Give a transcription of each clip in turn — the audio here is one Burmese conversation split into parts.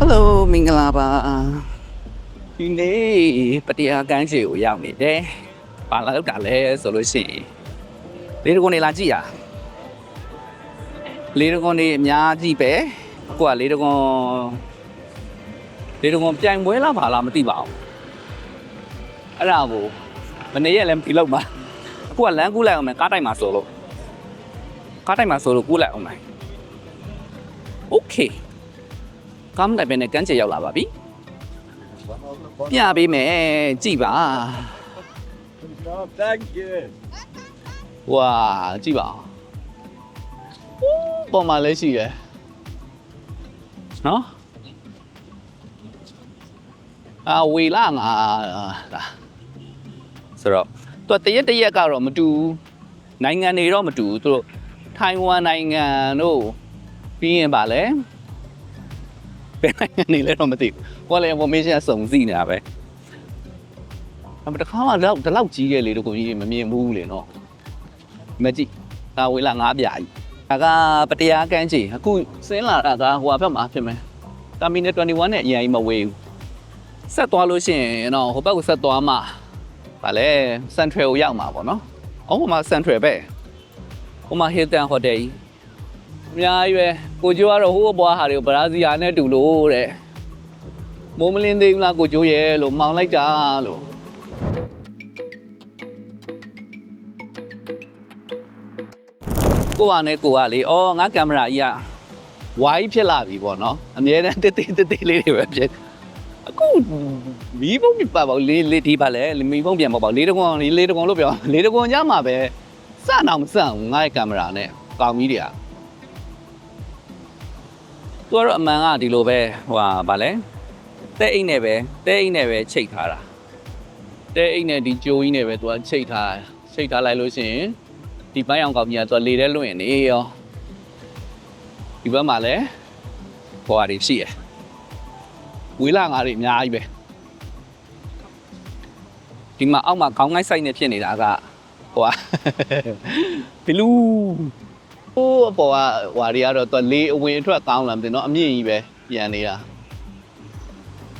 Hello မင်္ဂလာပါဒီနေ့ပတရားကမ်းခြေကိုရောက်နေတယ်ဘာလာလောက်တာလဲဆိုလို့ရှိရင်လေးတကွန်နေလာကြည့်ရလေးတကွန်နေအများကြီးပဲအခုကလေးတကွန်လေးတကွန်ပြိုင်ပွဲလားဘာလားမသိပါဘူးအဲ့ဒါကိုမနေရက်လည်းမပြီးလောက်ပါအခုကလမ်းကူးလိုက်အောင်မယ်ကားတိုက်မှာဆိုလို့ကားတိုက်မှာဆိုလို့ကူးလိုက်အောင်မယ် Okay ကားမတိုင်ပဲနဲ့ကန်းချေရောက်လာပါပြီပြပေးမယ်ကြည်ပါ Oh, thank you. ဝါကြည်ပါပေါ်မှာလည်းရှိတယ်နော်အာဝေလာငါဒါဆိုတော့သူကတရက်တရက်ကတော့မတူဘူးနိုင်ငံတွေတော့မတူဘူးသူတို့ထိုင်ဝမ်နိုင်ငံတို့ပြီးရင်ပါလဲ ဘယ်နိုင်ငံနေလဲတော့မသိဘူး။ကိုယ်လည်း information စုံစည်းနေတာပဲ။အမတခါမှတော့ဒီလောက်ကြီးရဲ့လေတို့ကိုကြီးမမြင်ဘူးလေနော်။မကြည့်။ဒါဝေးလာငါးပြာကြီး။ဒါကပတရားကန်းကြီးအခုစင်းလာတာကဟိုဘက်မှာဖြစ်မယ်။တာမီနယ်21နဲ့အရင်ကြီးမဝေးဘူး။ဆက်သွားလို့ရှိရင်တော့ဟိုဘက်ကိုဆက်သွားမှဗာလဲ Central ကိုရောက်မှာပေါ့နော်။အော်ဟိုမှာ Central ပဲ။ဟိုမှာ Hilton Hotel ကြီး အများကြီးပဲကိုကျိုးကတော့ဟိုးဘွားဟာတွေကိုဘရာဇီယာနဲ့တူလို့တဲ့မိုးမလင်းသေးဘူးလားကိုကျိုးရဲ့လို့မောင်လိုက်တာလို့ကိုကနဲ့ကိုကလေအော်ငါကင်မရာကြီးကဝိုင်းဖြစ်လာပြီပေါ့နော်အမြဲတမ်းတိတ်တိတ်တိတ်တိတ်လေးတွေပဲဖြစ်အခုမီးပုံပြပါပေါ့လေးလေးဒီပါလေမီးပုံပြန်ပေါ့ပေါ့လေးတကွန်လေးလေးတကွန်လို့ပြောလေးတကွန်ကြမှာပဲစအောင်မစအောင်ငါ့ရဲ့ကင်မရာနဲ့ကောင်းကြီးတွေက သူကတော့အမှန်ကဒီလိုပဲဟိုဟာဗာလဲတဲ့အိတ်နဲ့ပဲတဲ့အိတ်နဲ့ပဲချိတ်ထားတာတဲ့အိတ်နဲ့ဒီကြိုးကြီးနဲ့ပဲသူကချိတ်ထားချိတ်ထားလိုက်လို့ရှိရင်ဒီပန်းရောင်ကောင်ကြီးကသူကလေထဲလွင့်နေရောဒီဘက်မှာလည်းဟိုဟာတွေရှိရယ်ဝေးလာငါတွေအများကြီးပဲဒီမှာအောက်မှာခေါင်းငိုက်ဆိုင်နေဖြစ်နေတာကဟိုဟာဘလူး ဟိုးအပေါ်ကဟွာတွေကတော့သူလေးအဝင်အထွက်ကောင်းလာမသိတော့အမြင့်ကြီးပဲပြန်နေတာ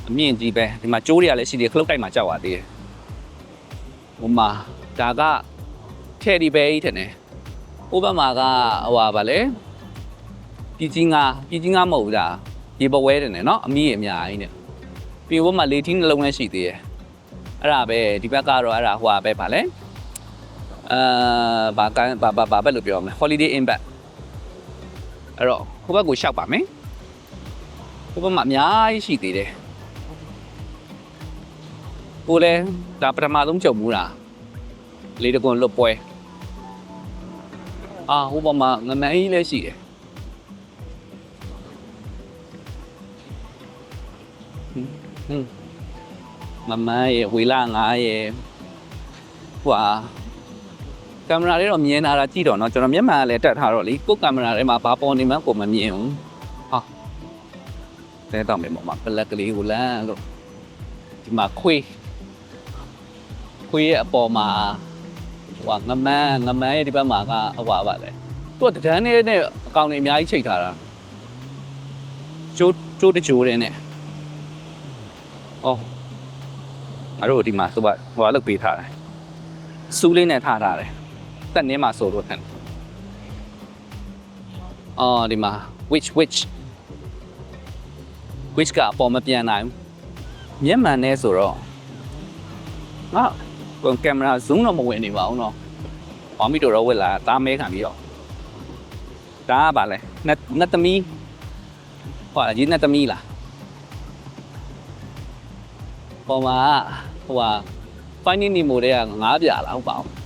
အမြင့်ကြီးပဲဒီမှာကျိုးတွေကလည်းရှိသေးတယ်ခလုတ်တိုက်မှာကြောက်ပါသေးတယ်ဟိုမှာဒါကထဲဒီပဲကြီးထင်တယ်ဟိုဘက်မှာကဟွာဗာလေပြည်ကြီးငါပြည်ကြီးငါမဟုတ်ဘူးလားရေပဝဲတယ်နော်အမြင့်အများကြီးနဲ့ပြီးဟိုဘက်မှာလေထီးနှလုံးလည်းရှိသေးတယ်အဲ့ဒါပဲဒီဘက်ကတော့အဲ့ဒါဟွာပဲဗာလေ အာဘာကန်ဘာဘာဘာပဲလို့ပြောရမလဲ holiday in back အဲ့တော့ဟိုဘက်ကိုရှောက်ပါမယ်ဟိုဘက်မှာအများကြီးရှိသေးတယ်ဟိုလဲဒါပထမဆုံးကြုံမှုလားလေးတကွန်လွတ်ပွဲအာဟိုဘက်မှာငမန်းကြီးလည်းရှိတယ်ဟွန်းမမရဲ့ဝေလာငါရဲ့ဟွာ ကင်မရာလေးတော့မြင်လာတာကြည့်တော့เนาะကျွန်တော်မျက်မှန်ကလည်းတက်ထားတော့လေကိုယ်ကင်မရာထဲမှာဘာပေါ်နေမှန်းကိုမမြင်ဘူးဟာတဲတော့မယ်ပေါ့မှာပလက်ကလေးကိုလမ်းလို့ဒီမှာခွေးခွေးရဲ့အပေါ်မှာဟိုငမန်းငမန်းရဲ့ဒီဘက်မှာကဟိုပါပါလေသူကတန်းနေနဲ့အကောင်တွေအများကြီးချိန်ထားတာကျိုးကျိုးတချိုးတဲ့နဲ့အော်အဲ့တော့ဒီမှာဆိုပါဟိုကလုတ်ပေးထားတယ်စူးလေးနဲ့ထားထားတယ် ဆက်နင်းမှာဆိုလို့ထင်တယ်။အော်ဒီမှာ which which which ကအပေါ်မပြန်နိုင်ဘူး။မြန်မာနဲ့ဆိုတော့ငါကွန်ကင်မရာ zoom တော့မဝင်နေပါဘူးနော်။ဘာမီတော့ဝက်လာတားမဲခံပြီးတော့ဒါကပါလဲနတ်သမီးဟောရေးနတ်သမီးလားပေါ်မှာဟိုဟာ finding nemo တဲ့ကငါးပြလားဟုတ်ပါဘူး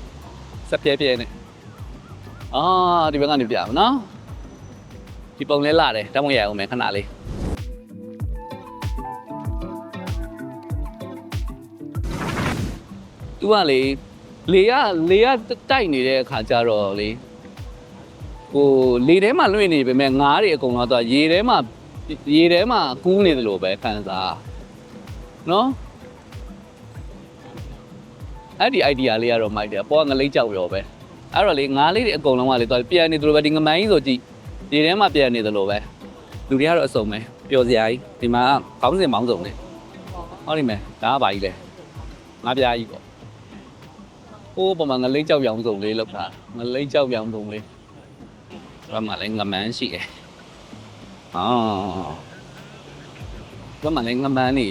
စက်ပြဲပြဲနဲ့အာဒီဘက်ကနေပြမနော်ဒီပုံလဲလာတယ်တောင်းမရအောင်မယ်ခဏလေးသူကလေလေကလေကတိုက်နေတဲ့အခါကျတော့လေဟိုလေထဲမှာလွင့်နေပေမဲ့ငါးတွေအကုန်လုံးတော့ရေထဲမှာရေထဲမှာကူးနေတယ်လို့ပဲခံစားနော် အဲ့ဒီ idea လေးကတော့မိုက်တယ်အပေါ်ကငလိမ့်ကြောက်ရောပဲအဲ့တော့လေငါးလေးတွေအကုန်လုံးကလေတော့ပြန်နေသလိုပဲဒီငမိုင်းဆိုကြည့်ဒီထဲမှာပြန်နေသလိုပဲလူတွေကတော့အစုံပဲပျော်စရာကြီးဒီမှာခေါင်းစဉ်မောင်းစုံလေဟောဒီမယ်ဒါကဘာကြီးလဲငါးပြားကြီးပေါ့ဟိုးပေါ်မှာငလိမ့်ကြောက်ရောင်စုံလေးလောက်တာငလိမ့်ကြောက်ရောင်စုံလေးဘာမှလည်းငမန်းရှိတယ်အော်ဘာမှလည်းငမန်းနေ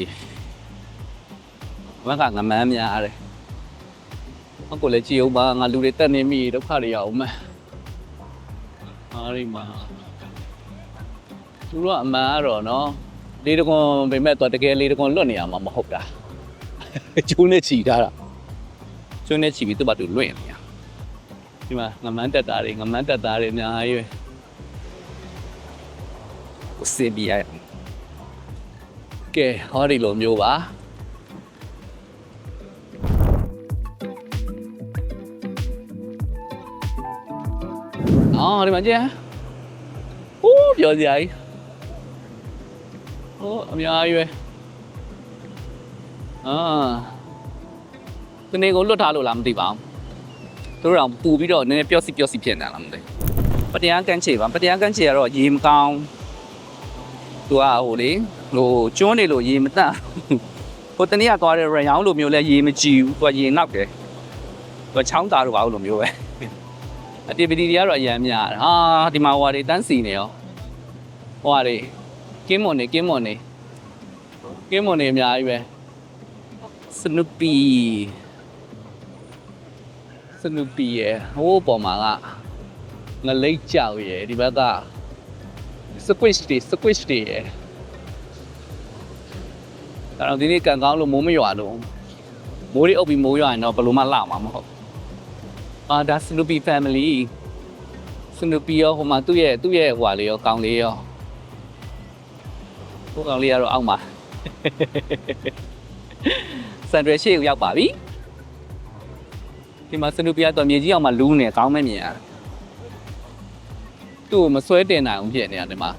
ဘာကငမန်းများတယ် ဟောကိုလည်းကြည်အောင်ပါငါလူတွေတက်နေမိဒုက္ခတွေရအောင်မယ်အားရီမှာသူတို့ကအမှန်ကတော့နော်လေးတကွန်ပေမဲ့တော့တကယ်လေးတကွန်လွတ်နေရမှာမဟုတ်တာကျိုးနဲ့ချီထားတာကျိုးနဲ့ချီပြီးသူ့ဘာသူလွင့်နေရဒီမှာငမန်းတက်တာတွေငမန်းတက်တာတွေအများကြီးပဲကိုစေဘီယာကဲဟောဒီလိုမျိုးပါ အော်ဒီမှာကြည့်ဟိုးပြောစရာကြီးဟိုအများကြီးပဲအာဒီနေ့ကိုလွတ်ထားလို့လားမသိပါဘူးသူတို့တော့ပူပြီးတော့နည်းနည်းပျော့စီပျော့စီဖြစ်နေလားမသိပတရားကန်းချေပါပတရားကန်းချေကတော့ရေမကောင်းသူကဟိုလေဟိုကျွန်းနေလို့ရေမတန့်ဟိုတနေ့ကသွားတဲ့ရရောင်းလိုမျိုးလဲရေမကြည့်ဘူးသူကရေနောက်တယ်သူကချောင်းသားတို့ပါလို့မျိုးပဲ အတီပီတီတွေကတော့အရန်များတယ်ဟာဒီမှာဟိုဟာတွေတန်းစီနေရောဟိုဟာတွေကင်းမွန်နေကင်းမွန်နေကင်းမွန်နေအများကြီးပဲစနူပီစနူပီရဲ့ဟိုးပေါ်မှာကငလိတ်ကြောက်ရဲ့ဒီဘက်ကစကွစ်တွေစကွစ်တွေရဲ့ဒါတော့ဒီနေ့ကန်ကောင်းလို့မိုးမရွာလို့မိုးတွေအုပ်ပြီးမိုးရွာရင်တော့ဘယ်လိုမှလာမှာမဟုတ် အာဒါစနူပီ family စနူပီရောဟိုမှာသူ့ရဲ့သူ့ရဲ့ဟိုဟာလေးရောကောင်းလေးရောကိုကောင်လေးကတော့အောက်မှာစန်ဒရရှေ့ကိုရောက်ပါပြီဒီမှာစနူပီကတော့မြေကြီးအောင်မှာလူးနေကောင်းမဲ့မြင်ရသူ့ကိုမဆွဲတင်နိုင်အောင်ဖြစ်နေတာဒီမှာ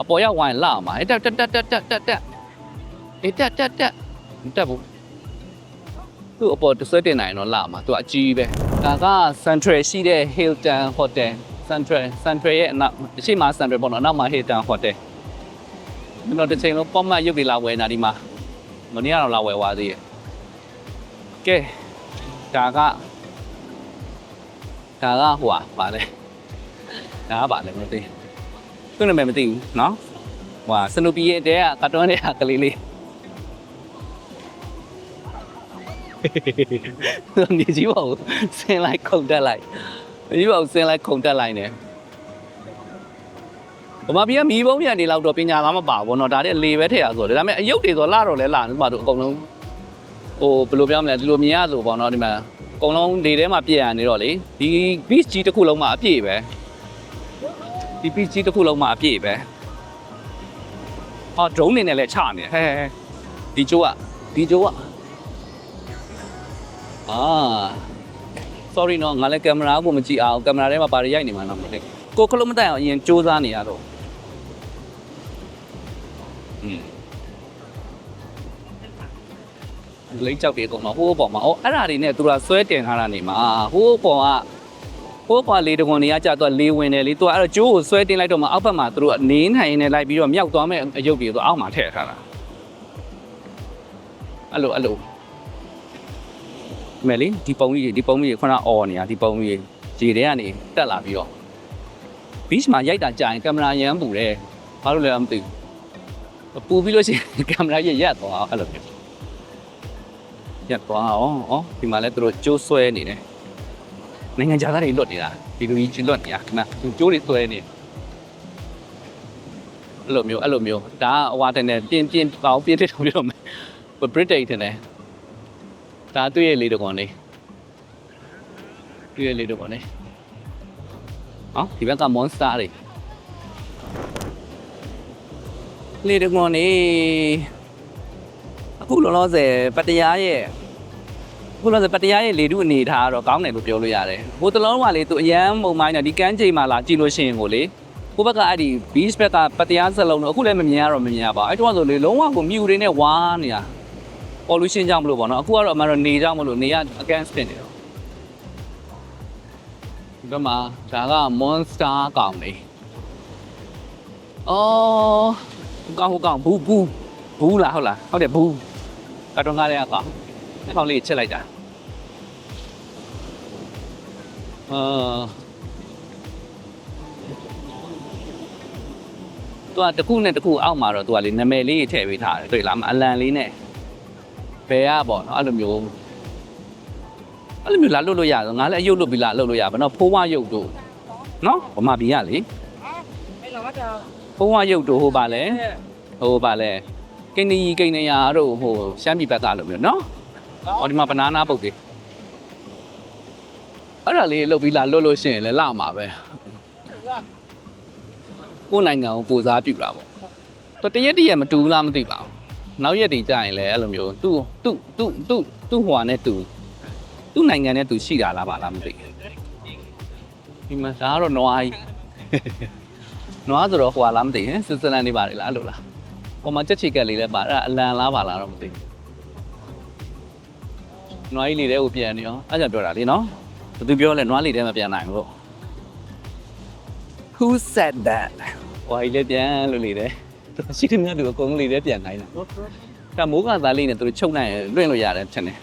အပေါ်ရောက်ဝိုင်းလာမှာအဲ့တက်တက်တက်တက်တက်တက်တက်အေးတက်တက်တက်မတက်ဘူး သူ့အပေါ်ဆွဲတင်နိုင်တော့လာမှာသူကအကြီးပဲဒါက Central ရှိတဲ့ Hilton Hotel Central Central ရဲ့အနောက်အရှိမ Central ပေါ့နော်အနောက်မှာ Hilton Hotel ကျွန်တော်တစ်ချိန်လုံးပေါ့မတ်ရုပ်တွေလာဝယ်နေတာဒီမှာမနေ့ကတော့လာဝယ်သွားသေးရဲ့ကဲဒါကဒါကဟိုပါပါလေဒါကပါလေမသိသူ့နာမည်မသိဘူးเนาะဟိုစနူပီရဲ့တဲကကတ်တွန်းတဲ့ကလေးလေး မြေကြီးပါကိုဆင်းလိုက်ခုန်တက်လိုက်မြေကြီးပါကိုဆင်းလိုက်ခုန်တက်လိုက်နေ ဗမာပြည်ကမီးပုံးပြန်နေလောက်တော့ပညာသားမပါဘူးเนาะဒါတဲ့လေပဲထည့်ရဆိုတယ်ဒါပေမဲ့အယုတ်တွေဆိုလာတော့လဲလာနေမှာတို့အကုန်လုံးဟိုဘယ်လိုပြောမလဲဒီလိုမြင်ရဆိုပေါ့เนาะဒီမှာအကုန်လုံးလေထဲမှာပြည့်ရနေတော့လေဒီ beach ကြီးတစ်ခုလုံးမှာအပြည့်ပဲဒီ beach ကြီးတစ်ခုလုံးမှာအပြည့်ပဲဟော drone နေနဲ့လဲချနေဟဲဟဲဒီကျိုးကဒီကျိုးက အာ sorry နော်ငါလည်းကင်မရာကိုမကြည့်အောင်ကင်မရာထဲမှာဘာတွေရိုက်နေမှန်းတော့မသိကိုခလုံးမတက်အောင်အရင်စူးစမ်းနေရတော့อืมလိမ့်ကြောက်တွေအကုန်မဟိုးပေါ်မှာအော်အဲ့ဒါတွေနဲ့သူကဆွဲတင်ထားတာနေမှာဟိုးပေါ်ကဟိုးပေါ်လေးတကွန်တွေကကြာသူကလေးဝင်တယ်လေသူကအဲ့တော့ကျိုးကိုဆွဲတင်လိုက်တော့မှအောက်ဘက်မှာသူတို့နေနိုင်နေလိုက်ပြီးတော့မြောက်သွားမဲ့အယုတ်တွေသူအောက်မှာထည့်ထားတာအဲ့လိုအဲ့လို မယ်လေဒီပုံကြီးဒီပုံကြီးခုနအော်နေတာဒီပုံကြီးရေထဲကနေတက်လာပြီးတော့ beach မှာရိုက်တာကြာရင်ကင်မရာရမ်းပူတယ်ဘာလို့လဲမသိဘူးပူပြီးလို့ရှိရင်ကင်မရာရဲ့ရက်သွားအောင်အဲ့လိုမျိုးရက်သွားအောင်ဩဒီမှာလည်းသူတို့ကျိုးဆွဲနေတယ်နိုင်ငံခြားသားတွေလွတ်နေတာဒီလူကြီးလွတ်နေတာခဏသူကျိုးတွေဆွဲနေအဲ့လိုမျိုးအဲ့လိုမျိုးဒါကဟိုတဲ့နဲ့ပြင်းပြင်းပေါင်းပြင်းတဲ့ထုံပြတော့မယ်ဘရစ်တိတ်တဲ့ ဒါသူ့ရဲ့လေးတကွန်လေးသူ့ရဲ့လေးတကွန်လေးဟောဒီဘက်က monster တွေလေတကွန်နေအခုလောလောဆယ်ပတ္တရားရဲ့အခုလောလောဆယ်ပတ္တရားရဲ့လေတုအနေထားကတော့ကောင်းတယ်လို့ပြောလို့ရတယ်ဟိုတလုံးကလေသူအရန်မုံမိုင်းနဲ့ဒီကမ်းချိန်မှာလာကြည့်လို့ရှိရင်ကိုလေကိုဘက်ကအဲ့ဒီ beach ဘက်ကပတ္တရားစလုံးတော့အခုလည်းမမြင်ရတော့မမြင်ရပါဘူးအဲ့တော့ဆိုလေလုံးဝကိုမြူတွေနဲ့ဝါးနေတာ pollution ကြောင့်မလို့ပေါ့နော်အခုကတော့အမှန်တော့နေကြောင့်မလို့နေရ against ဖြစ်နေတော့ဒီဘက်မှာဒါက monster ကောင်လေးအော်ကောင်းဟုတ်ကောင်းဘူးဘူးဘူးလားဟုတ်လားဟုတ်တယ်ဘူးကတော့ငါလည်းအကောင်အကောင်လေးချက်လိုက်တာအာသူကတစ်ခုနဲ့တစ်ခုအောက်မှာတော့သူကလေနာမည်လေးထည့်ပေးထားတယ်တွေ့လားမအလံလေးနဲ့ ဘယ်ကပေါ့နော်အဲ့လိုမျိုးအဲ့လိုမျိုးလာလွတ်လို့ရတယ်ငါလည်းအယုတ်လွတ်ပြီးလာလွတ်လို့ရပါတော့ဖိုးဝရုပ်တို့နော်ဗမာပြည်ကလေ Hey, lo bắt đầu. ဘုံဝရုပ်တို့ဟိုပါလဲဟိုပါလဲကိန်းနီကိန်းနေရတို့ဟိုရှမ်းပြည်ဘက်ကလိုမျိုးနော်ဟောဒီမှာဘနာနာပုတ်တွေအဲ့ဒါလေးလုတ်ပြီးလာလွတ်လို့ရှိရင်လည်းလာမှာပဲကိုယ်နိုင်ငံကိုကိုစားပြုတာပေါ့တော်တရက်တရက်မတူဘူးလားမသိပါဘူး နောက်ရက်တွေကြာရင်လည်းအဲ့လိုမျိုးသူ့သူ့သူ့သူ့သူ့ဟွာနဲ့သူသူ့နိုင်ငံနဲ့သူရှိတာလားပါလားမသိဘူးဒီမှာဒါကတော့နွားကြီးနွားဆိုတော့ဟွာလားမသိဘူးဆွစ်ဇာလန်နေပါလေလားအဲ့လိုလားဟိုမှာချက်ချီကက်လေးလည်းပါအဲ့ဒါအလံလားပါလားတော့မသိဘူးနွားကြီးလေးတဲ့ကိုပြန်နေရောအဲ့ကြောင့်ပြောတာလေနော်ဘသူပြောလဲနွားလေးတဲ့မပြန်နိုင်ဘူး Who said that ဟွာကြီးလည်းပြန်လို့လေတဲ့သူ ရှိတယ်များသူအကုန်လေးလည်းပြန်နိုင်လားဒါမိုးကသားလေးနဲ့သူတို့ချုပ်နိုင်ရင်လွင့်လို့ရတယ်ထင်တယ်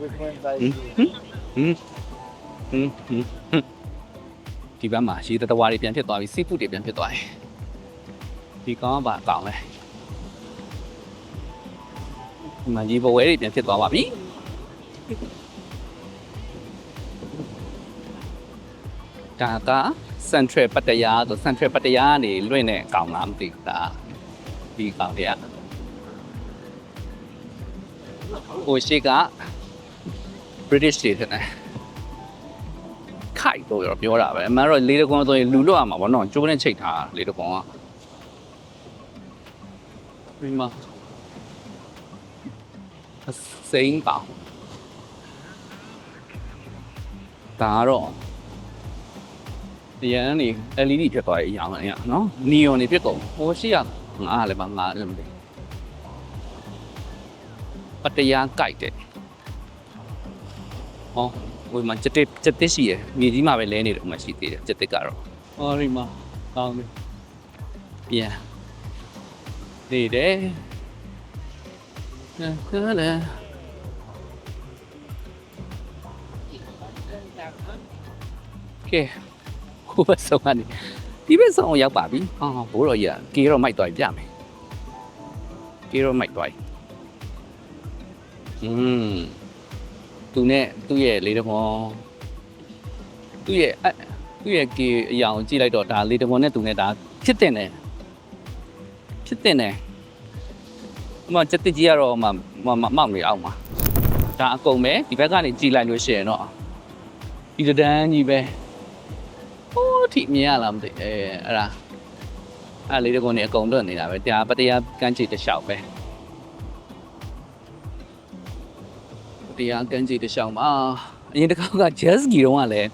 Which one by Hmm? you? ဟင်းဟင်းဟင်းဟင်းဒီဘက်မှာရေတတဝါတွေပြန်ဖြစ်သွားပြီစီဖုတွေပြန်ဖြစ်သွားပြီဒီကောင်ကပါအကောင်လဲဒီမှာရေပဝဲတွေပြန်ဖြစ်သွားပါပြီဒါက Central ပတ္တရာဆို Central ပတ္တရာကနေလွင့်တဲ့အကောင်လားမသိဘူးဒါဒီကောင်တွေကဟိုရှိက British တွေထင်တယ်ခိုက်တော့ရောပြောတာပဲအမှန်တော့လေးတကွန်ဆိုရင်လူလွတ်ရမှာပေါ့နော်ကျိုးနဲ့ချိတ်ထားတာလေးတကွန်ကဒီမှာအစိမ်းပါဒါတော့ ဒီရန်နေ LED ဖြစ်သွားရဲ့အရာမနေရနော် neon နေဖြစ်ကုန်ဟိုရှိရငါလည်းမငါလည်းမသိပတရားကြိုက်တယ်ဟောဟိုမှာစက်တစ်စက်တစ်ရှိရယ်မြေကြီးမှာပဲလဲနေတော့မှရှိသေးတယ်စက်တစ်ကတော့ဟောဒီမှာကောင်းပြီပြန်နေတယ်နာနာလာကဲ ဟိုဘက်ဆောင်ကနေဒီဘက်ဆောင်ကိုရောက်ပါပြီဟောဘိုးတော်ကြီးကကေတော့မိုက်သွားပြီပြမယ်ကေတော့မိုက်သွားပြီอืมသူနဲ့သူ့ရဲ့လေးတမောသူ့ရဲ့အသူ့ရဲ့ကေအရာကိုကြည့်လိုက်တော့ဒါလေးတမောနဲ့သူနဲ့ဒါဖြစ်တင်တယ်ဖြစ်တင်တယ်အမစက်တစ်ကြီးကတော့မမမမောက်နေအောင်ပါဒါအကုန်ပဲဒီဘက်ကနေကြည့်လိုက်လို့ရှိရင်တော့ဒီတန်းကြီးပဲ ဟိုးထိမြင်ရလားမသိအဲအဲ့ဒါအဲ့လေးတကောနေအကုန်လွတ်နေတာပဲတရားပတရားကန်းချီတစ်လျှောက်ပဲတရားကန်းကြီးတစ်ချောင်းပါအရင်တစ်ခါက jazz ကြီးတုန်းကလည်း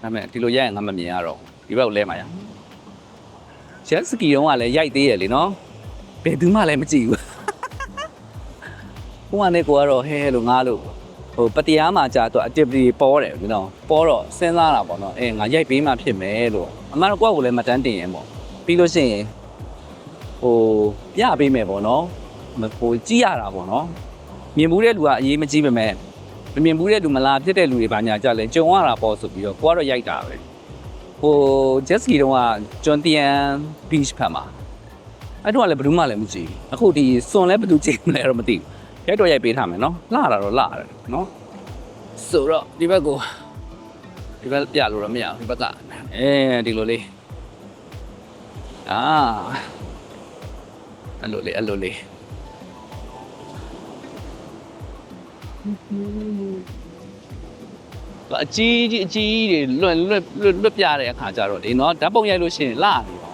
ဒါပေမဲ့ဒီလိုရိုက်ရင်ငါမမြင်ရတော့ဒီဘက်ကိုလဲမှာရ jazz ကြီးတုန်းကလည်းရိုက်သေးရလေနော်ဘယ်သူမှလည်းမကြည့်ဘူးဟိုကနေကိုကတော့ဟဲလို့ငါလို့ ဟိုပတရားမှာကြာတော့ activity ပေါ်တယ်ဒီနော်ပေါ်တော့စဉ်းစားတာပေါ့နော်အဲငါရိုက်ပေးမှဖြစ်မယ်လို့အမှန်တော့ကိုယ့်ကိုလည်းမတန်းတင်ရင်ပေါ့ပြီးလို့ရှိရင်ဟိုပြပေးမယ်ပေါ့နော်ဟိုကြည့်ရတာပေါ့နော်မြင်မှုတဲ့လူကအရေးမကြီးပါမဲ့မမြင်မှုတဲ့လူမလားဖြစ်တဲ့လူတွေဘာညာကြလဲကြုံရတာပေါ့ဆိုပြီးတော့ကိုကတော့ရိုက်တာပဲဟို jet ski တုန်းကကျွန်းတန် beach ဖက်မှာအဲ့တော့လည်းဘယ်သူမှလည်းမကြည့်ဘူးအခုဒီစွန်လည်းဘယ်သူကြည့်မလဲတော့မသိဘူး ရိုက်တော့ရိုက်ပေးထားမယ်နော်လှတာတော့လှတယ်နော်ဆိုတော့ဒီဘက်ကိုဒီဘက်ပြလို့တော့မရဘူးဒီဘက်ကအဲဒီလိုလေးအာအဲ့လိုလေးအဲ့လိုလေးအကြီးကြီးအကြီးကြီးတွေလွတ်လွတ်လွတ်လွတ်ပြတဲ့အခါကျတော့လေနော်ဓာတ်ပုံရိုက်လို့ရှိရင်လှနေပါ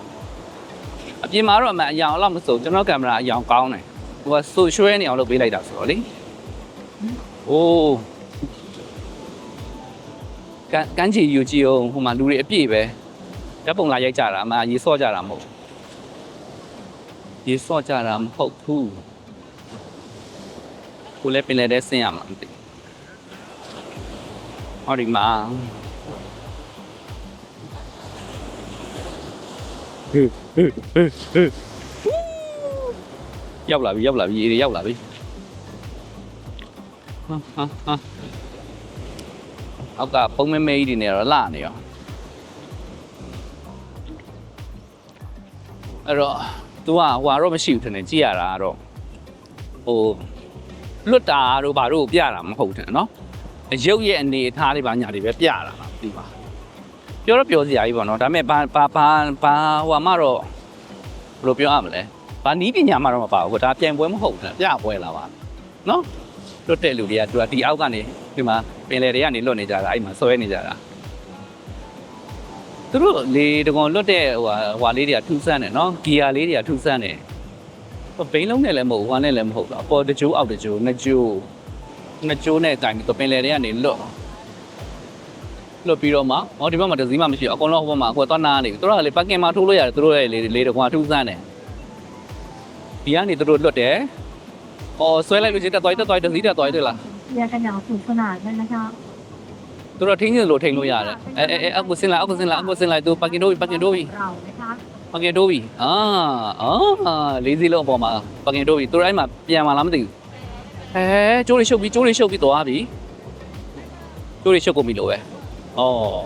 အပြင်မှာတော့အမှန်အယောင်တော့မစိုးကျွန်တော်ကင်မရာအယောင်ကောင်းတယ် ဟိုကဆိုရွှဲနေအောင်လုပ်ပေးလိုက်တာဆိုတော့လေအိုးကန်ကန်ချီယူကြည့်အောင်ဟိုမှာလူတွေအပြည့်ပဲဓာတ်ပုံလာရိုက်ကြတာအမှရေဆော့ကြတာမဟုတ်ရေဆော့ကြတာမဟုတ်ဘူးကိုလည်းပင်လည်းတဲ့ဆင်းရမှာမသိဟောဒီမှာ ရောက်လာပြီရောက်လာပြီရေတွေရောက်လာပြီဟာဟာဟာအောက်ကပုံမဲမဲကြီးတွေနေတော့လှနေရောအဲ့တော့ तू ကဟိုဟာတော့မရှိဘူးထင်တယ်ကြည့်ရတာကတော့ဟိုလွတ်တာတို့ဘာတို့ပြတာမဟုတ်တယ်နော်အရုပ်ရဲ့အနေအထားတွေဘာညာတွေပဲပြတာပါဒီပါပြောတော့ပြောစရာကြီးပေါ့နော်ဒါပေမဲ့ဘာဘာဘာဘာဟိုဟာမှတော့ဘယ်လိုပြောရမလဲ ဘာနီးပညာမှတော့မပါဘူးဒါပြန်ပွဲမဟုတ်ဘူးပြပွဲလာပါနော်လွတ်တဲ့လူတွေကသူကဒီအောက်ကနေဒီမှာပင်လယ်တွေကနေလွတ်နေကြတာအဲ့မှာဆွဲနေကြတာသူတို့လေတကောင်လွတ်တဲ့ဟိုဟာဟိုဟာလေးတွေကထူးဆန်းတယ်နော်ဂီယာလေးတွေကထူးဆန်းတယ်ဟိုဘိန်းလုံးနဲ့လည်းမဟုတ်ဘူးဟိုဟာနဲ့လည်းမဟုတ်တော့အပေါ်တကြိုးအောက်တကြိုးနှစ်ကြိုးနှစ်ကြိုးနဲ့ကင်ပြီးတော့ပင်လယ်တွေကနေလွတ်လွတ်ပြီးတော့မှဟောဒီဘက်မှာတစ်စီးမှမရှိဘူးအကုန်လုံးဟိုဘက်မှာအခုသွားနာနေပြီသူတို့ကလေပါကင်မှာထိုးလို့ရတယ်သူတို့ရဲ့လေလေတကောင်ထူးဆန်းတယ် ဒီကနေသူတို့လွတ်တယ်။အော်ဆွဲလိုက်လို့ချင်းတက်သွားတက်သွားတစည်းတက်သွားတွေ့လား။ပြန်ခဏအောင်ဖုန်းဖုန်းလာတယ်နော်။သူတို့ထင်းချင်လို့ထိန်လို့ရတယ်။အဲအဲအဲအခုဆင်းလာအခုဆင်းလာအခုဆင်းလာသူပါကင်တို့ပါကင်တို့ပြီ။ပါကင်တို့ပြီ။အာအာလေးစီလုံးအပေါ်မှာပါကင်တို့ပြီ။သူတို့အဲ့မှာပြန်လာလားမသိဘူး။အဲကျိုးတွေရှုပ်ပြီးကျိုးတွေရှုပ်ပြီးသွားပြီ။ကျိုးတွေရှုပ်ကုန်ပြီလို့ပဲ။အော်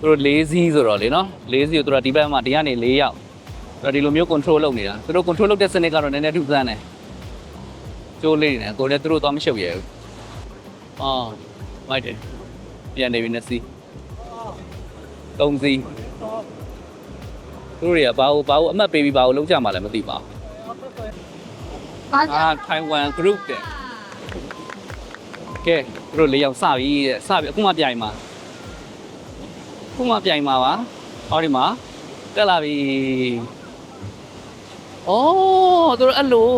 သူတို့၄စီးဆိုတော့လေနော်၄စီးကိုသူတို့ဒီဘက်မှာဒီကနေ၄ရောက် တို့ဒီလိုမျိုး control လုပ်နေတာသူတို့ control လုပ်တဲ့စနစ်ကတော့နည်းနည်းထူးဆန်းတယ်ကျိုးလေးနေတယ်ကိုလည်းသူတို့သွားမရှုပ်ရဘူးအော်မိုက်တယ်ပြန်နေပြီနှစ်စီးသုံးစီးသူတို့တွေကဘာလို့ဘာလို့အမှတ်ပေးပြီးဘာလို့လုံးကြမှာလဲမသိပါဘူးก็။အာထိုင်ဝမ် group တဲ့။ကဲသူတို့လေးယောက်စပြီတဲ့။စပြီအခုမှပြိုင်မှာ။အခုမှပြိုင်မှာပါ။ဟောဒီမှာတက်လာပြီ။ အော်သူတို့အဲ့လို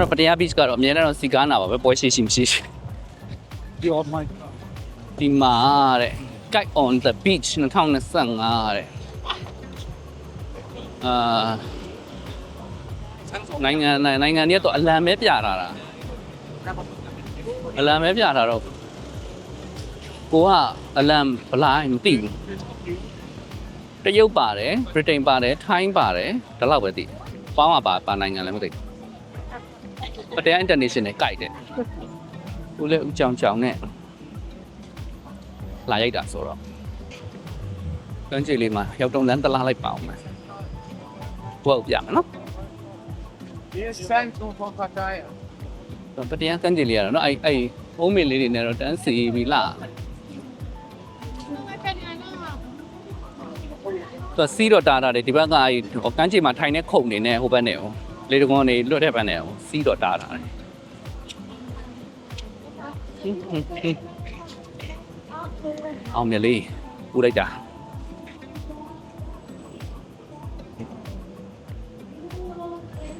တော့ပတရား beach ကတော့အများနဲ့တော့စီကားနာပါပဲပွဲရှိရှိမရှိရှိ Your mic. ဒီမှာတဲ့ Guide on the beach 2025တဲ့အာနိုင်ငံနိုင်ငံนี้တော့အလံပဲပြထားတာအလံပဲပြထားတော့ကိုကအလံဘလိုက်မသိဘူးတရုတ်ပါတယ်ဗြိတိန်ပါတယ်ထိုင်းပါတယ်ဒါလောက်ပဲသိတယ်ပေါင်းမှာပါပါနိုင်ငံလည်းမသိဘူး ပတရား international ကြိုက်တယ်ဦးလည်းဦးကြောင်ကြောင်နဲ့လာရိုက်တာဆိုတော့ကန်းကြီးလေးမှာရောက်တော့လမ်းတလားလိုက်ပါအောင်မယ်ဘုရားပြမယ်နော် Yes, thanks for Pattaya. ပတရားကန်းကြီးလေးရတော့နော်အဲ့အဲ့ဟိုးမေလေးတွေနဲ့တော့တန်းစီပြီးလာသူစီးတော့တာတာတယ်ဒီဘက်ကအဲ့ဟိုကန်းကြီးမှာထိုင်နေခုန်နေနေဟိုဘက်နဲ့ဟို လေတကွန်နေလွတ်တဲ့ဘက်နဲ့ဟိုစီးတော့တာတာတယ်အောင်မြလေးပူလိုက်တာ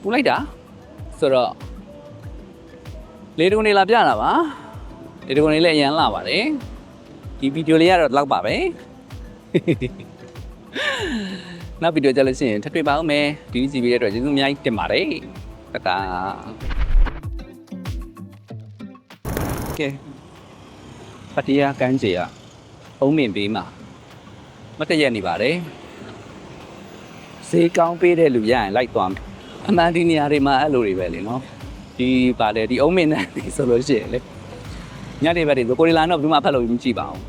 ပူလိုက်တာဆိုတော့လေတုံနေလာပြတာပါလေတုံနေလည်းအရန်လာပါတယ်ဒီဗီဒီယိုလေးကတော့ဒီလောက်ပါပဲ နောက်ဗီဒီယိုကြလို့ရှိရင်ထပ်တွေ့ပါဦးမယ်ဒီကြည့်ပြီးတဲ့အတွက်ကျေးဇူးအများကြီးတင်ပါတယ်တတာကဲပတိယကန်းကြီးอ่ะအုံးမြင်ပေးမှာမတည့်ရက်နေပါတယ်ဈေးကောင်းပေးတဲ့လူရရင်လိုက်သွားမယ်အမှန်ဒီနေရာတွေမှာအဲ့လိုတွေပဲလေနော်ဒီပါလေဒီအုံးမင်းနဲ့နေဆိုလို့ရှိရင်လေညနေဘက်တွေဆိုကိုရီလာတော့ဘယ်သူမှဖတ်လို့မကြည့်ပါဘူး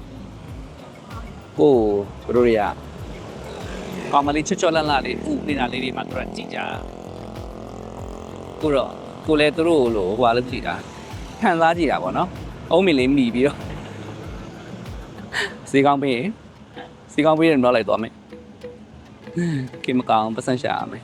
ကိုတို့တွေက ကောင်မလေးချွတ်ချွတ်လန့်လန့်လေးဥနေတာလေးတွေမှသူတို့ကြည့်ကြကိုတော့ကိုလည်းသူတို့လိုဟိုဟာလို့ကြည့်တာခံစားကြည့်တာပေါ့နော်အုံးမီလေးမိပြီးတော့စီကောင်းပေးရင်စီကောင်းပေးရင်တော့လိုက်သွားမယ်ကင်မကောင်ပတ်စံရှာရမယ်